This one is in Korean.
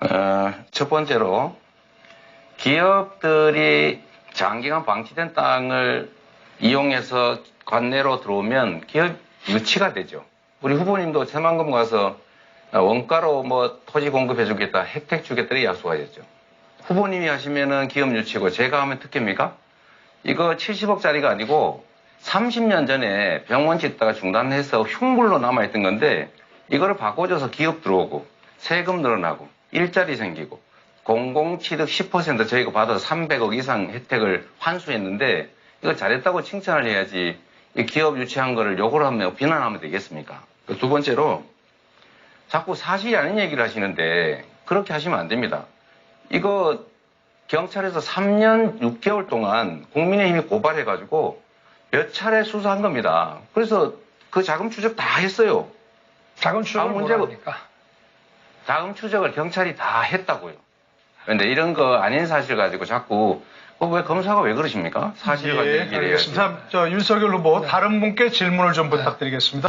어, 첫 번째로 기업들이 장기간 방치된 땅을 이용해서 관내로 들어오면 기업 유치가 되죠. 우리 후보님도 새만금 가서 원가로 뭐 토지 공급해 주겠다, 혜택 주겠다 이 약속하셨죠. 후보님이 하시면은 기업 유치고 제가 하면 특혜입니까? 이거 70억짜리가 아니고 30년 전에 병원 짓다가 중단해서 흉물로 남아있던 건데 이거를 바꿔줘서 기업 들어오고 세금 늘어나고 일자리 생기고 공공취득 10% 저희가 받아서 300억 이상 혜택을 환수했는데 이거 잘했다고 칭찬을 해야지 이 기업 유치한 거를 욕을 하면 비난하면 되겠습니까? 그두 번째로 자꾸 사실이 아닌 얘기를 하시는데 그렇게 하시면 안 됩니다. 이거 경찰에서 3년 6개월 동안 국민의힘이 고발해가지고 몇 차례 수사한 겁니다. 그래서 그 자금 추적 다 했어요. 자금 추적을 아, 문제가-? 자금 추적을 경찰이 다 했다고요. 그런데 이런 거 아닌 사실 가지고 자꾸 어, 왜 검사가 왜 그러십니까? 사실 가지고 예, 얘기를 해야지. 알겠습니다. 저 윤석열 후보 다른 분께 질문을 좀 부탁드리겠습니다.